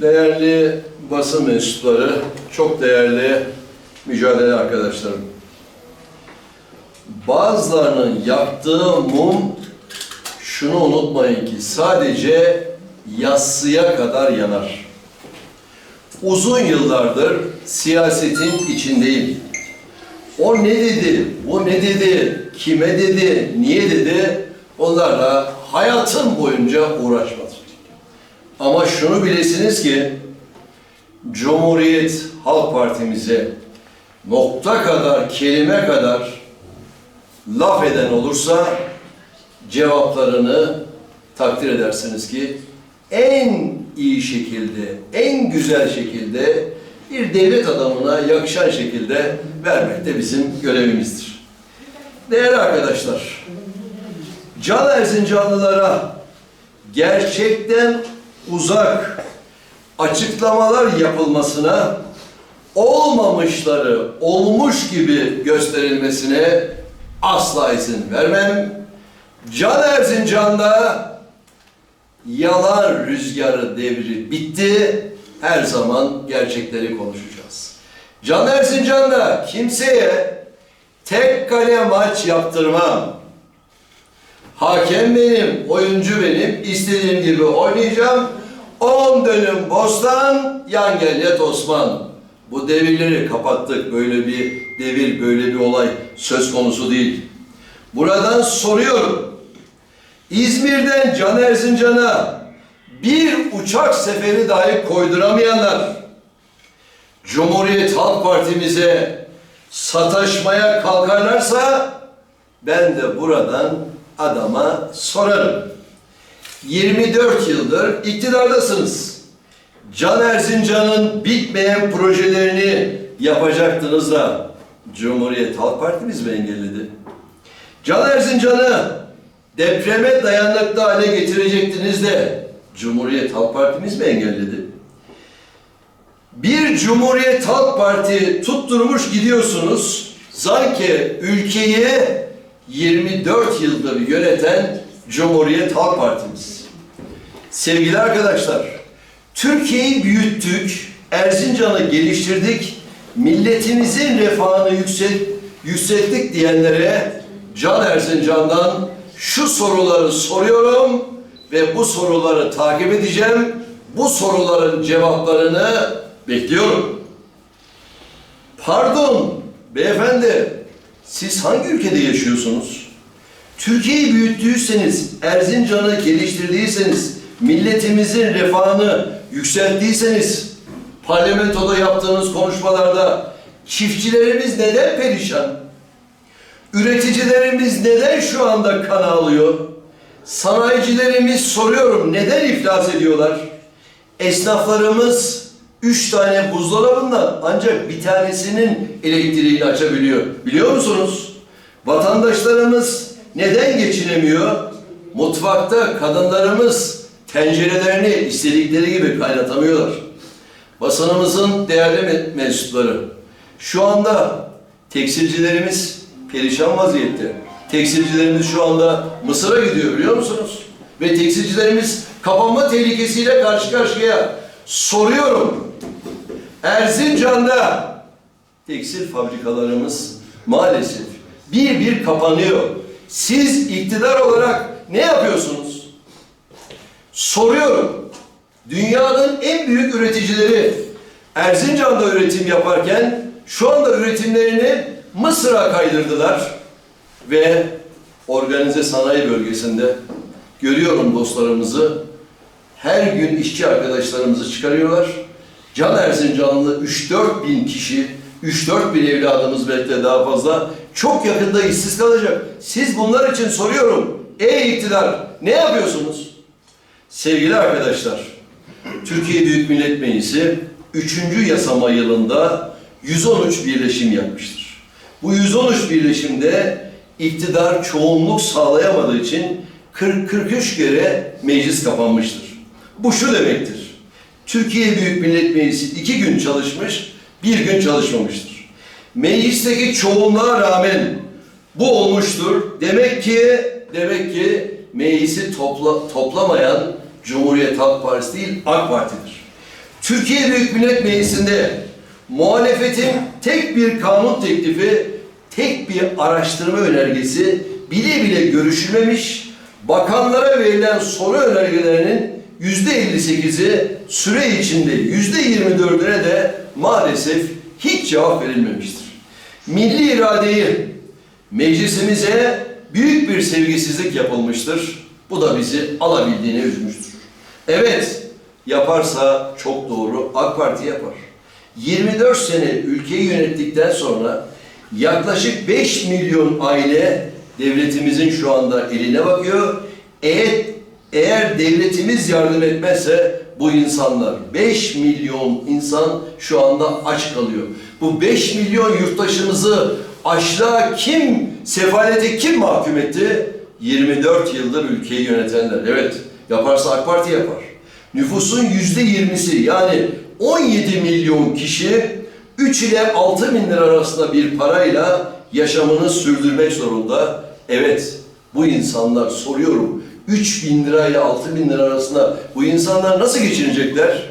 Değerli basın mensupları, çok değerli mücadele arkadaşlarım. Bazılarının yaktığı mum şunu unutmayın ki sadece yassıya kadar yanar. Uzun yıllardır siyasetin içindeyim. O ne dedi, bu ne dedi, kime dedi, niye dedi onlarla hayatım boyunca uğraşmadım. Ama şunu bilesiniz ki Cumhuriyet Halk Partimize nokta kadar, kelime kadar laf eden olursa cevaplarını takdir edersiniz ki en iyi şekilde, en güzel şekilde bir devlet adamına yakışan şekilde vermek de bizim görevimizdir. Değerli arkadaşlar, Can Erzincanlılara gerçekten uzak açıklamalar yapılmasına, olmamışları olmuş gibi gösterilmesine asla izin vermem. Can Erzincan'da yalan rüzgarı devri bitti. Her zaman gerçekleri konuşacağız. Can Erzincan'da kimseye tek kale maç yaptırmam. Hakem benim, oyuncu benim, istediğim gibi oynayacağım. 10 dönüm bostan, yan gel Osman. Bu devirleri kapattık. Böyle bir devir, böyle bir olay söz konusu değil. Buradan soruyorum. İzmir'den Can Erzincan'a bir uçak seferi dahi koyduramayanlar, Cumhuriyet Halk Partimize sataşmaya kalkarlarsa ben de buradan adama sorarım. 24 yıldır iktidardasınız. Can Erzincan'ın bitmeyen projelerini yapacaktınız da Cumhuriyet Halk Partimiz mi engelledi? Can Erzincan'ı depreme dayanıklı hale getirecektiniz de Cumhuriyet Halk Partimiz mi engelledi? Bir Cumhuriyet Halk Parti tutturmuş gidiyorsunuz. Sanki ülkeyi 24 yıldır yöneten Cumhuriyet Halk Partimiz. Sevgili arkadaşlar, Türkiye'yi büyüttük, Erzincan'ı geliştirdik, milletimizin refahını yüksek, yükselttik diyenlere Can Erzincan'dan şu soruları soruyorum ve bu soruları takip edeceğim. Bu soruların cevaplarını bekliyorum. Pardon beyefendi, siz hangi ülkede yaşıyorsunuz? Türkiye'yi büyüttüyseniz, Erzincan'ı geliştirdiyseniz, milletimizin refahını yükselttiyseniz, parlamentoda yaptığınız konuşmalarda çiftçilerimiz neden perişan? Üreticilerimiz neden şu anda kan ağlıyor? Sanayicilerimiz soruyorum neden iflas ediyorlar? Esnaflarımız üç tane buzdolabından ancak bir tanesinin elektriğini açabiliyor. Biliyor musunuz? Vatandaşlarımız neden geçinemiyor? Mutfakta kadınlarımız tencerelerini istedikleri gibi kaynatamıyorlar. Basınımızın değerli me- mensupları şu anda tekstilcilerimiz perişan vaziyette. Tekstilcilerimiz şu anda Mısır'a gidiyor biliyor musunuz? Ve tekstilcilerimiz kapanma tehlikesiyle karşı karşıya. Soruyorum. Erzincan'da tekstil fabrikalarımız maalesef bir bir kapanıyor. Siz iktidar olarak ne yapıyorsunuz? Soruyorum. Dünyanın en büyük üreticileri Erzincan'da üretim yaparken şu anda üretimlerini Mısır'a kaydırdılar ve organize sanayi bölgesinde görüyorum dostlarımızı her gün işçi arkadaşlarımızı çıkarıyorlar. Can Erzincanlı 3-4 bin kişi, 3-4 bin evladımız belki de daha fazla çok yakında işsiz kalacak. Siz bunlar için soruyorum. Ey iktidar ne yapıyorsunuz? Sevgili arkadaşlar, Türkiye Büyük Millet Meclisi 3. yasama yılında 113 birleşim yapmıştır. Bu 113 birleşimde iktidar çoğunluk sağlayamadığı için 40-43 kere meclis kapanmıştır. Bu şu demektir. Türkiye Büyük Millet Meclisi iki gün çalışmış, bir gün çalışmamıştır. Meclisteki çoğunluğa rağmen bu olmuştur. Demek ki demek ki meclisi topla, toplamayan Cumhuriyet Halk Partisi değil AK Parti'dir. Türkiye Büyük Millet Meclisi'nde muhalefetin tek bir kanun teklifi, tek bir araştırma önergesi bile bile görüşülmemiş, bakanlara verilen soru önergelerinin 58'i süre içinde yüzde 24'üne de maalesef hiç cevap verilmemiştir. Milli iradeyi meclisimize büyük bir sevgisizlik yapılmıştır. Bu da bizi alabildiğine üzmüştür. Evet, yaparsa çok doğru, AK Parti yapar. 24 sene ülkeyi yönettikten sonra yaklaşık 5 milyon aile devletimizin şu anda eline bakıyor. Eğer, eğer devletimiz yardım etmezse bu insanlar 5 milyon insan şu anda aç kalıyor. Bu 5 milyon yurttaşımızı açlığa kim, sefalete kim mahkum etti? 24 yıldır ülkeyi yönetenler. Evet, yaparsa AK Parti yapar. Nüfusun yüzde yirmisi yani 17 milyon kişi 3 ile 6 bin lira arasında bir parayla yaşamını sürdürmek zorunda. Evet, bu insanlar soruyorum 3 bin lirayla 6 bin lira arasında bu insanlar nasıl geçinecekler?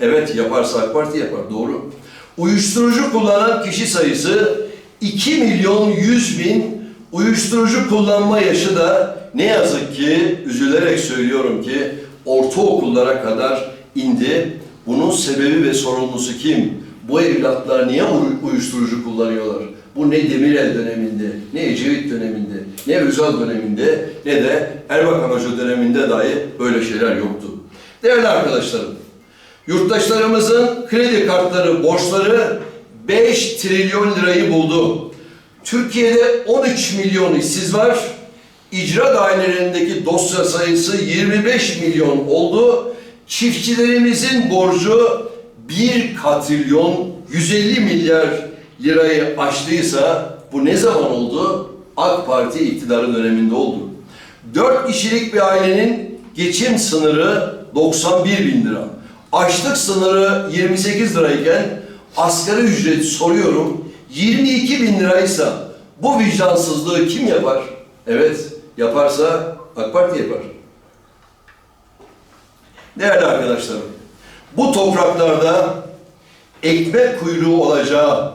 Evet, yaparsa AK Parti yapar, doğru. Uyuşturucu kullanan kişi sayısı 2 milyon 100 bin, uyuşturucu kullanma yaşı da ne yazık ki üzülerek söylüyorum ki ortaokullara kadar indi. Bunun sebebi ve sorumlusu kim? Bu evlatlar niye uy- uyuşturucu kullanıyorlar? Bu ne Demirel döneminde, ne Ecevit döneminde, ne Özal döneminde, ne de Erbakan Hoca döneminde dahi böyle şeyler yoktu. Değerli arkadaşlarım, yurttaşlarımızın kredi kartları borçları 5 trilyon lirayı buldu. Türkiye'de 13 milyon işsiz var. İcra dairelerindeki dosya sayısı 25 milyon oldu. Çiftçilerimizin borcu 1 katrilyon 150 milyar lirayı aştıysa bu ne zaman oldu? AK Parti iktidarı döneminde oldu. 4 kişilik bir ailenin geçim sınırı 91 bin lira. Açlık sınırı 28 lirayken asgari ücret soruyorum 22 bin liraysa bu vicdansızlığı kim yapar? Evet, yaparsa AK Parti yapar. Değerli arkadaşlarım, bu topraklarda ekmek kuyruğu olacağı,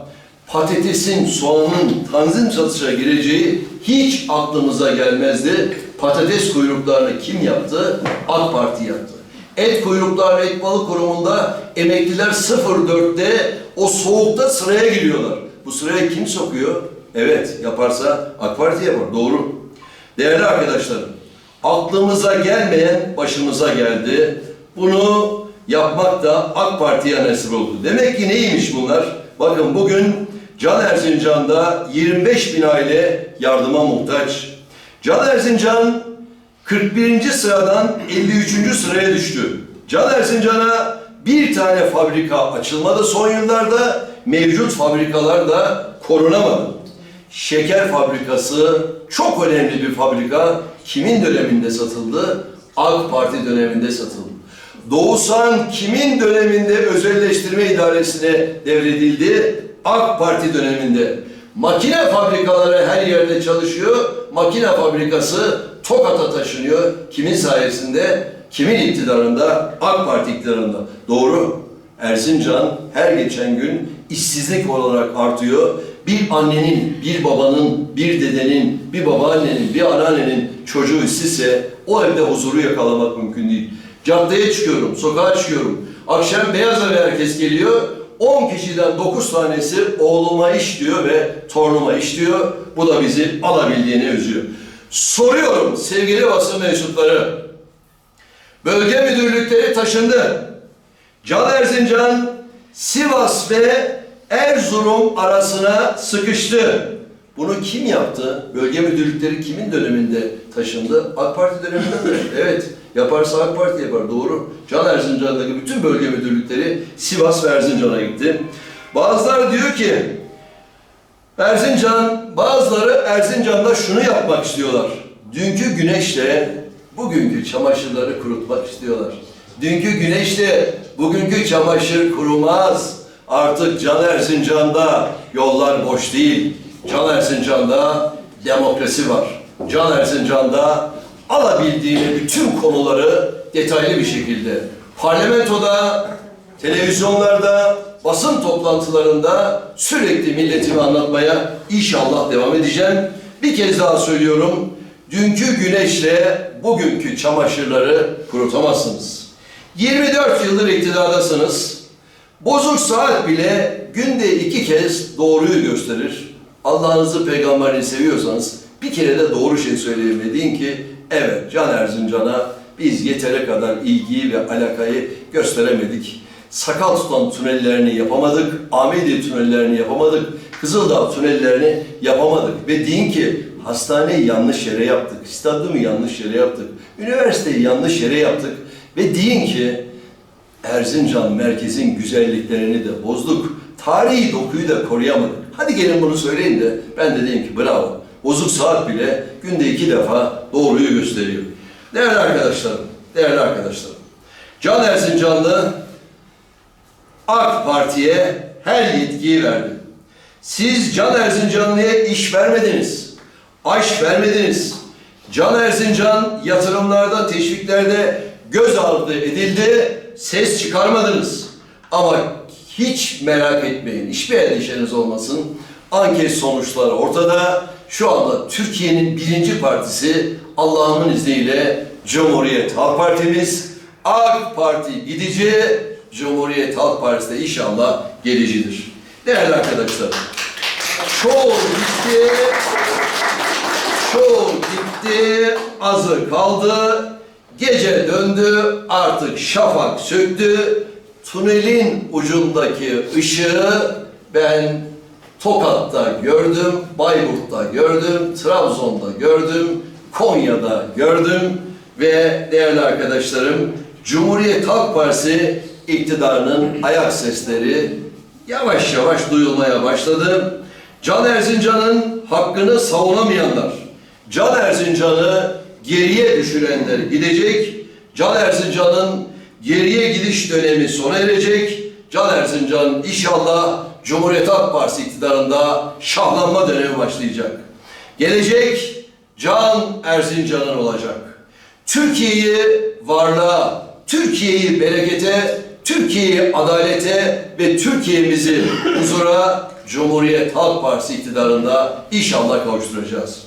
patatesin, soğanın tanzim satışa gireceği hiç aklımıza gelmezdi. Patates kuyruklarını kim yaptı? AK Parti yaptı. Et kuyruklarını et balık kurumunda emekliler 04'te o soğukta sıraya giriyorlar. Bu sıraya kim sokuyor? Evet, yaparsa AK Parti yapar. Doğru. Değerli arkadaşlarım, aklımıza gelmeyen başımıza geldi. Bunu yapmak da AK Parti'ye nasip oldu. Demek ki neymiş bunlar? Bakın bugün Can Erzincan'da 25 bin aile yardıma muhtaç. Can Erzincan 41. sıradan 53. sıraya düştü. Can Erzincan'a bir tane fabrika açılmadı son yıllarda. Mevcut fabrikalar da korunamadı. Şeker fabrikası çok önemli bir fabrika. Kimin döneminde satıldı? AK Parti döneminde satıldı. Doğusan kimin döneminde özelleştirme idaresine devredildi? AK Parti döneminde. Makine fabrikaları her yerde çalışıyor. Makine fabrikası Tokat'a taşınıyor. Kimin sayesinde? Kimin iktidarında? AK Parti iktidarında. Doğru. Erzincan her geçen gün işsizlik olarak artıyor. Bir annenin, bir babanın, bir dedenin, bir babaannenin, bir anneannenin çocuğu işsizse o evde huzuru yakalamak mümkün değil. Caddeye çıkıyorum, sokağa çıkıyorum. Akşam beyaz eve herkes geliyor. 10 kişiden 9 tanesi oğluma iş diyor ve torunuma iş diyor. Bu da bizi alabildiğine üzüyor. Soruyorum sevgili basın mensupları. Bölge müdürlükleri taşındı. Can Erzincan, Sivas ve Erzurum arasına sıkıştı. Bunu kim yaptı? Bölge müdürlükleri kimin döneminde taşındı? AK Parti döneminde mi? Evet. Yaparsa AK Parti yapar. Doğru. Can Erzincan'daki bütün bölge müdürlükleri Sivas ve Erzincan'a gitti. Bazıları diyor ki Erzincan, bazıları Erzincan'da şunu yapmak istiyorlar. Dünkü güneşle bugünkü çamaşırları kurutmak istiyorlar. Dünkü güneşle bugünkü çamaşır kurumaz. Artık Can Erzincan'da yollar boş değil. Can Erzincan'da demokrasi var. Can Erzincan'da alabildiğini bütün konuları detaylı bir şekilde parlamentoda televizyonlarda, basın toplantılarında sürekli milletimi anlatmaya inşallah devam edeceğim. Bir kez daha söylüyorum. Dünkü güneşle bugünkü çamaşırları kurutamazsınız. 24 yıldır iktidardasınız. Bozuk saat bile günde iki kez doğruyu gösterir. Allah'ınızı peygamberini seviyorsanız bir kere de doğru şey söyleyin deyin ki evet Can Erzincan'a biz yeteri kadar ilgiyi ve alakayı gösteremedik. Sakal tutan tünellerini yapamadık, Ahmedi tünellerini yapamadık, Kızıldağ tünellerini yapamadık. Ve deyin ki hastaneyi yanlış yere yaptık, stadyumu yanlış yere yaptık, üniversiteyi yanlış yere yaptık. Ve deyin ki Erzincan merkezin güzelliklerini de bozduk. Tarihi dokuyu da koruyamadık. Hadi gelin bunu söyleyin de ben de diyeyim ki bravo. Bozuk saat bile günde iki defa doğruyu gösteriyor. Değerli arkadaşlarım, değerli arkadaşlarım. Can Erzincanlı AK Parti'ye her yetkiyi verdi. Siz Can Erzincanlı'ya iş vermediniz. Aş vermediniz. Can Erzincan yatırımlarda, teşviklerde göz ardı edildi, ses çıkarmadınız. Ama hiç merak etmeyin, hiçbir endişeniz olmasın. Anket sonuçları ortada. Şu anda Türkiye'nin birinci partisi Allah'ın izniyle Cumhuriyet Halk Partimiz. AK Parti gidici, Cumhuriyet Halk Partisi de inşallah gelicidir. Değerli arkadaşlar, çoğu gitti, çoğu gitti, azı kaldı. Gece döndü, artık şafak söktü. Tünelin ucundaki ışığı ben Tokat'ta gördüm, Bayburt'ta gördüm, Trabzon'da gördüm, Konya'da gördüm ve değerli arkadaşlarım Cumhuriyet Halk Partisi iktidarının ayak sesleri yavaş yavaş duyulmaya başladı. Can Erzincan'ın hakkını savunamayanlar, Can Erzincan'ı geriye düşürenler gidecek, Can Erzincan'ın geriye gidiş dönemi sona erecek, Can Erzincan inşallah Cumhuriyet Halk Partisi iktidarında şahlanma dönemi başlayacak. Gelecek Can Erzincan'ın olacak. Türkiye'yi varlığa, Türkiye'yi berekete, Türkiye'yi adalete ve Türkiye'mizi huzura Cumhuriyet Halk Partisi iktidarında inşallah kavuşturacağız.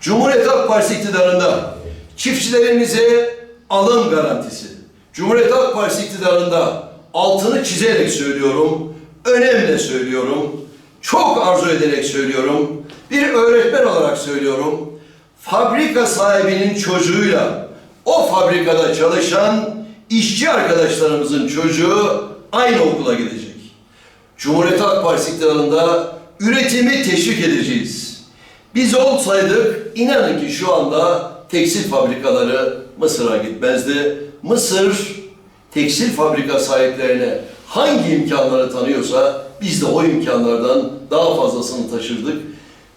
Cumhuriyet Halk Partisi iktidarında çiftçilerimize alım garantisi. Cumhuriyet Halk Partisi iktidarında altını çizerek söylüyorum, önemli söylüyorum, çok arzu ederek söylüyorum, bir öğretmen olarak söylüyorum. Fabrika sahibinin çocuğuyla o fabrikada çalışan işçi arkadaşlarımızın çocuğu aynı okula gidecek. Cumhuriyet Halk Partisi iktidarında üretimi teşvik edeceğiz. Biz olsaydık inanın ki şu anda tekstil fabrikaları Mısır'a gitmezdi. Mısır tekstil fabrika sahiplerine hangi imkanları tanıyorsa biz de o imkanlardan daha fazlasını taşırdık.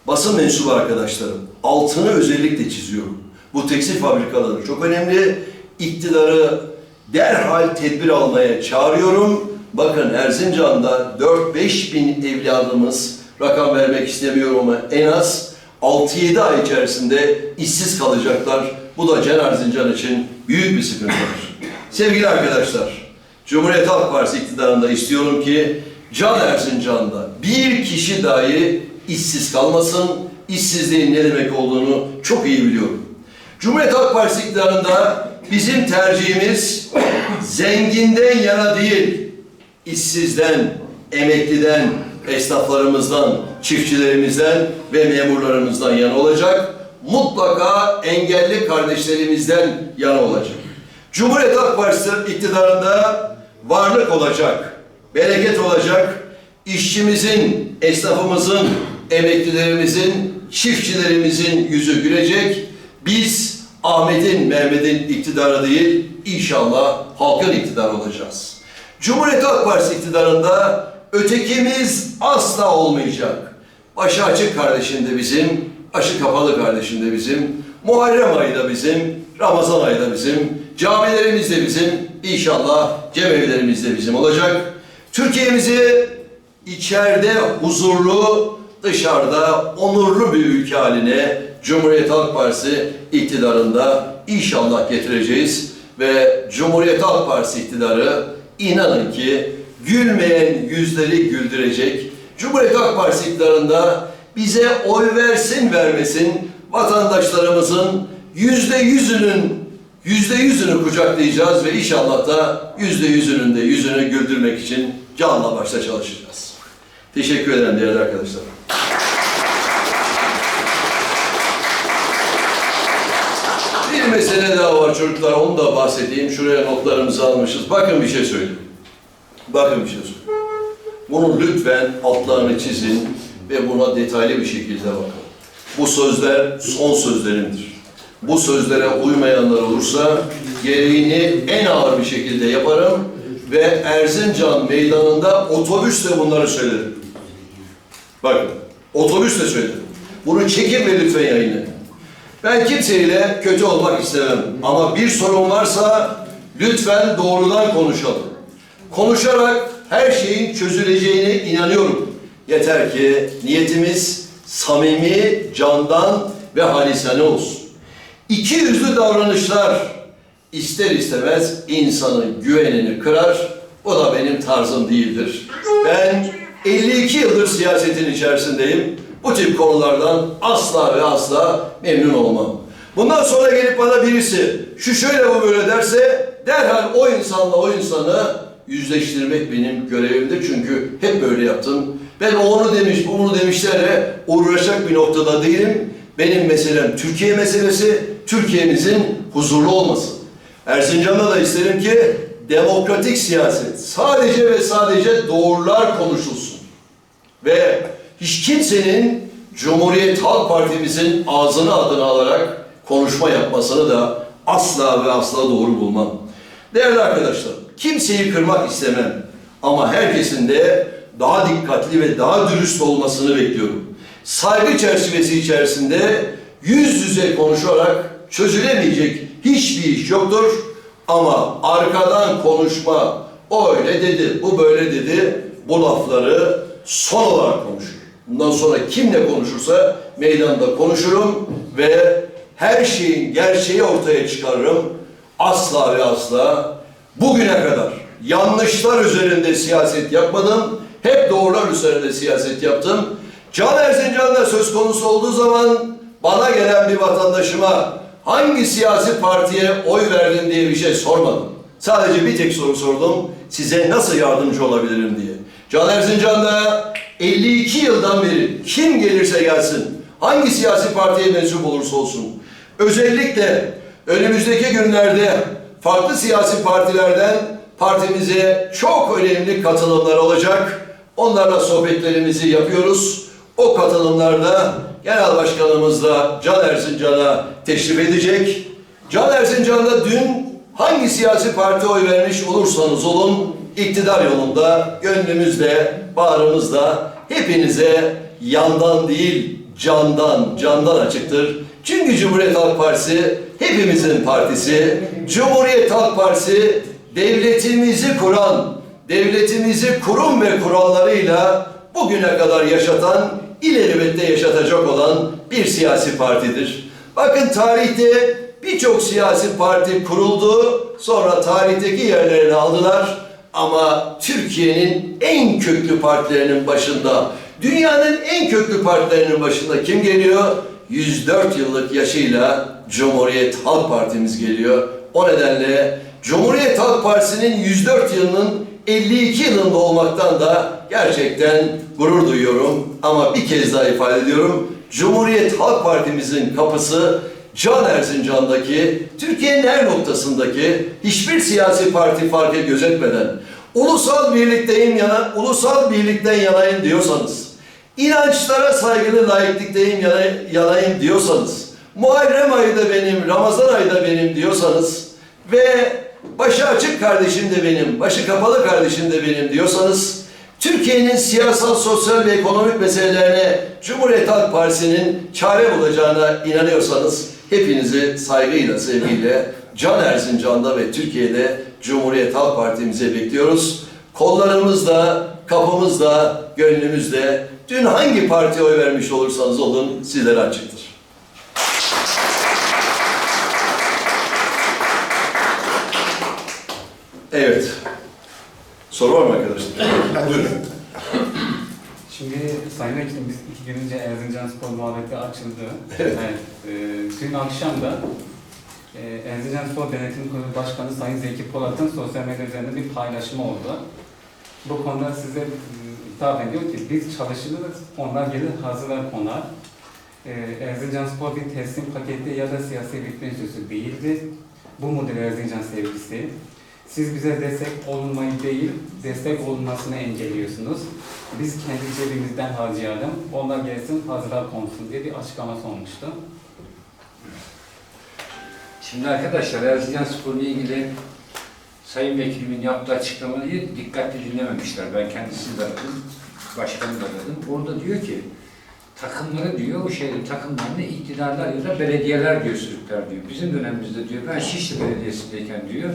Basın mensubu arkadaşlarım altını özellikle çiziyorum. Bu tekstil fabrikaları çok önemli. İktidarı derhal tedbir almaya çağırıyorum. Bakın Erzincan'da 4-5 bin evladımız rakam vermek istemiyorum ama en az 6-7 ay içerisinde işsiz kalacaklar. Bu da Can Erzincan için büyük bir sıkıntıdır. Sevgili arkadaşlar, Cumhuriyet Halk Partisi iktidarında istiyorum ki Can Erzincan'da bir kişi dahi işsiz kalmasın. İşsizliğin ne demek olduğunu çok iyi biliyorum. Cumhuriyet Halk Partisi iktidarında bizim tercihimiz zenginden yana değil, işsizden, emekliden, esnaflarımızdan, çiftçilerimizden ve memurlarımızdan yana olacak. Mutlaka engelli kardeşlerimizden yana olacak. Cumhuriyet Halk Partisi iktidarında varlık olacak, bereket olacak, işçimizin, esnafımızın, emeklilerimizin, çiftçilerimizin yüzü gülecek. Biz Ahmet'in, Mehmet'in iktidarı değil, inşallah halkın iktidarı olacağız. Cumhuriyet Halk Partisi iktidarında ötekimiz asla olmayacak. Başı açık kardeşim de bizim, başı kapalı kardeşim de bizim, Muharrem ayı da bizim, Ramazan ayı da bizim, camilerimiz de bizim, inşallah cemevlerimiz de bizim olacak. Türkiye'mizi içeride huzurlu, dışarıda onurlu bir ülke haline Cumhuriyet Halk Partisi iktidarında inşallah getireceğiz. ve Cumhuriyet Halk Partisi iktidarı inanın ki gülmeyen yüzleri güldürecek. Cumhuriyet Halk Partisi iktidarında bize oy versin vermesin vatandaşlarımızın yüzde yüzünün yüzde yüzünü kucaklayacağız ve inşallah da yüzde yüzünün de yüzünü güldürmek için canla başla çalışacağız. Teşekkür ederim değerli arkadaşlar. Bir mesele daha var çocuklar, onu da bahsedeyim. Şuraya notlarımızı almışız. Bakın bir şey söyleyeyim. Bakın bir şey söyleyeyim. Bunu lütfen altlarını çizin ve buna detaylı bir şekilde bakın. Bu sözler son sözlerimdir. Bu sözlere uymayanlar olursa gereğini en ağır bir şekilde yaparım ve Erzincan meydanında otobüsle bunları söylerim. Bakın, otobüsle söylerim. Bunu çekin ve lütfen yayınlayın. Ben kimseyle kötü olmak istemem. Ama bir sorun varsa lütfen doğrudan konuşalım. Konuşarak her şeyin çözüleceğine inanıyorum. Yeter ki niyetimiz samimi, candan ve halisane olsun. İki yüzlü davranışlar ister istemez insanın güvenini kırar. O da benim tarzım değildir. Ben 52 yıldır siyasetin içerisindeyim. Bu tip konulardan asla ve asla memnun olmam. Bundan sonra gelip bana birisi şu şöyle bu böyle derse derhal o insanla o insanı yüzleştirmek benim görevimdir. Çünkü hep böyle yaptım. Ben onu demiş, bu bunu demişlerle uğraşacak bir noktada değilim. Benim meselem Türkiye meselesi, Türkiye'mizin huzurlu olması. Erzincan'da da isterim ki demokratik siyaset sadece ve sadece doğrular konuşulsun. Ve hiç kimsenin Cumhuriyet Halk Partimizin ağzını adını alarak konuşma yapmasını da asla ve asla doğru bulmam. Değerli arkadaşlar, kimseyi kırmak istemem. Ama herkesin de daha dikkatli ve daha dürüst olmasını bekliyorum. Saygı çerçevesi içerisinde yüz yüze konuşarak çözülemeyecek hiçbir iş yoktur. Ama arkadan konuşma, o öyle dedi, bu böyle dedi, bu lafları son olarak konuşur. Bundan sonra kimle konuşursa meydanda konuşurum ve her şeyin gerçeği ortaya çıkarırım. Asla ve asla bugüne kadar yanlışlar üzerinde siyaset yapmadım. Hep doğrular üzerinde siyaset yaptım. Can Erzincan'da söz konusu olduğu zaman bana gelen bir vatandaşıma hangi siyasi partiye oy verdin diye bir şey sormadım. Sadece bir tek soru sordum. Size nasıl yardımcı olabilirim diye. Can Erzincan'da 52 yıldan beri kim gelirse gelsin, hangi siyasi partiye mensup olursa olsun, özellikle önümüzdeki günlerde farklı siyasi partilerden partimize çok önemli katılımlar olacak. Onlarla sohbetlerimizi yapıyoruz. O katılımlarda Genel Başkanımız da Can Erzincan'a teşrif edecek. Can Erzincan'da dün hangi siyasi parti oy vermiş olursanız olun iktidar yolunda gönlümüzde, bağrımızda hepinize yandan değil candan, candan açıktır. Çünkü Cumhuriyet Halk Partisi hepimizin partisi. Cumhuriyet Halk Partisi devletimizi kuran, devletimizi kurum ve kurallarıyla bugüne kadar yaşatan, ilelebette yaşatacak olan bir siyasi partidir. Bakın tarihte birçok siyasi parti kuruldu, sonra tarihteki yerlerini aldılar ama Türkiye'nin en köklü partilerinin başında, dünyanın en köklü partilerinin başında kim geliyor? 104 yıllık yaşıyla Cumhuriyet Halk Partimiz geliyor. O nedenle Cumhuriyet Halk Partisi'nin 104 yılının 52 yılında olmaktan da gerçekten gurur duyuyorum. Ama bir kez daha ifade ediyorum. Cumhuriyet Halk Partimizin kapısı Can Erzincan'daki, Türkiye'nin her noktasındaki hiçbir siyasi parti farkı gözetmeden ulusal birlikteyim yana, ulusal birlikten yanayım diyorsanız, inançlara saygılı layıklıktayım yana, yanayım diyorsanız, Muharrem ayı da benim, Ramazan ayı da benim diyorsanız ve başı açık kardeşim de benim, başı kapalı kardeşim de benim diyorsanız, Türkiye'nin siyasal, sosyal ve ekonomik meselelerine Cumhuriyet Halk Partisi'nin çare bulacağına inanıyorsanız hepinizi saygıyla, sevgiyle Can Erzincan'da ve Türkiye'de Cumhuriyet Halk Partimize bekliyoruz. Kollarımızda, kapımızda, gönlümüzde dün hangi partiye oy vermiş olursanız olun sizlere açıktır. Evet. Soru var mı arkadaşlar? Buyurun. Şimdi Sayın Vekilim biz iki gün önce Erzincan Spor muhabbeti açıldı. Evet. e, dün akşam da e, Erzincan Spor Denetim Kurulu Başkanı Sayın Zeki Polat'ın sosyal medya üzerinde bir paylaşımı oldu. Bu konuda size e, hitap ediyor ki biz çalışırız, onlar gelir hazırlar konar. E, Erzincan Spor bir teslim paketi ya da siyasi bir enstitüsü değildir. Bu mudur Erzincan sevgisi. Siz bize destek olmayı değil, destek olmasını engelliyorsunuz. Biz kendi cebimizden harcayalım, onlar gelsin hazırlar konsun diye bir açıklaması olmuştu. Şimdi arkadaşlar Erzincan Spor'la ilgili Sayın Vekilimin yaptığı açıklamayı dikkatli dinlememişler. Ben kendisini de aradım, başkanı da aradım. Orada diyor ki takımları diyor, o şehrin takımlarını iktidarlar ya da belediyeler diyor sürükler diyor. Bizim dönemimizde diyor, ben Şişli Belediyesi'ndeyken diyor,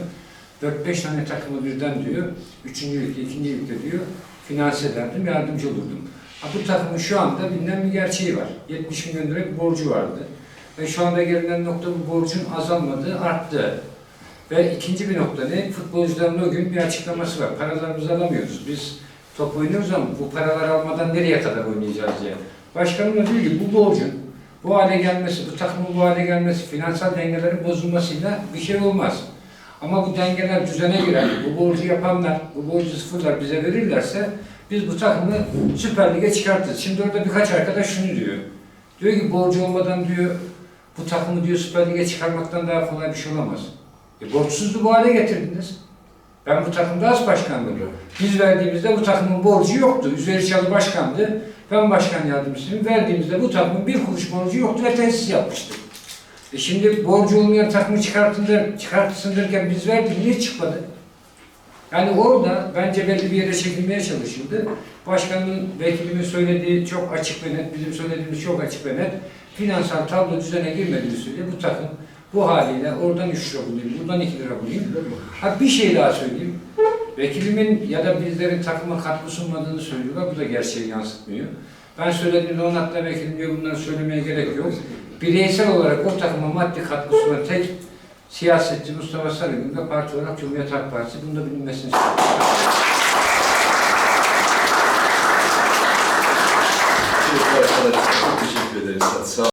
4-5 tane takımı birden diyor, 3. ligde, 2. ligde diyor, finanse ederdim, yardımcı olurdum. Ha, bu takımın şu anda bilinen bir gerçeği var. 70 milyon lira bir borcu vardı. Ve şu anda gelinen nokta bu borcun azalmadığı, arttı. Ve ikinci bir nokta ne? Futbolcuların o gün bir açıklaması var. Paralarımızı alamıyoruz. Biz top oynuyoruz ama bu paraları almadan nereye kadar oynayacağız diye. Başkanım da diyor ki bu borcun bu hale gelmesi, bu takımın bu hale gelmesi, finansal dengelerin bozulmasıyla bir şey olmaz. Ama bu dengeler düzene girer, bu borcu yapanlar, bu borcu sıfırlar bize verirlerse biz bu takımı Süper Lig'e çıkartırız. Şimdi orada birkaç arkadaş şunu diyor. Diyor ki borcu olmadan diyor bu takımı diyor Süper Lig'e çıkarmaktan daha kolay bir şey olamaz. E borçsuzluğu bu hale getirdiniz. Ben bu takımda az başkandım. Biz verdiğimizde bu takımın borcu yoktu. Üzeri Çalı başkandı. Ben başkan yardımcısıyım. Verdiğimizde bu takımın bir kuruş borcu yoktu ve tesis yapmıştık. E şimdi borcu olmayan takımı çıkartın der, çıkartsın derken biz verdik. Niye çıkmadı? Yani orada bence belli bir yere çekilmeye çalışıldı. Başkanın, vekilimin söylediği çok açık ve net, bizim söylediğimiz çok açık ve net. Finansal tablo düzene girmediği sürece bu takım bu haliyle oradan 3 lira bulayım, buradan 2 lira bulayım. Ha bir şey daha söyleyeyim. Vekilimin ya da bizlerin takıma katkı sunmadığını söylüyorlar. Bu da gerçeği yansıtmıyor. Ben söylediğimde onun hatta vekilim diyor bunları söylemeye gerek yok bireysel olarak o takıma maddi katkı tek siyasetçi Mustafa Sarıgül ve parti olarak Cumhuriyet Halk Partisi. Bunu da bilinmesini istiyorum. Çok teşekkür ederiz. Sağ.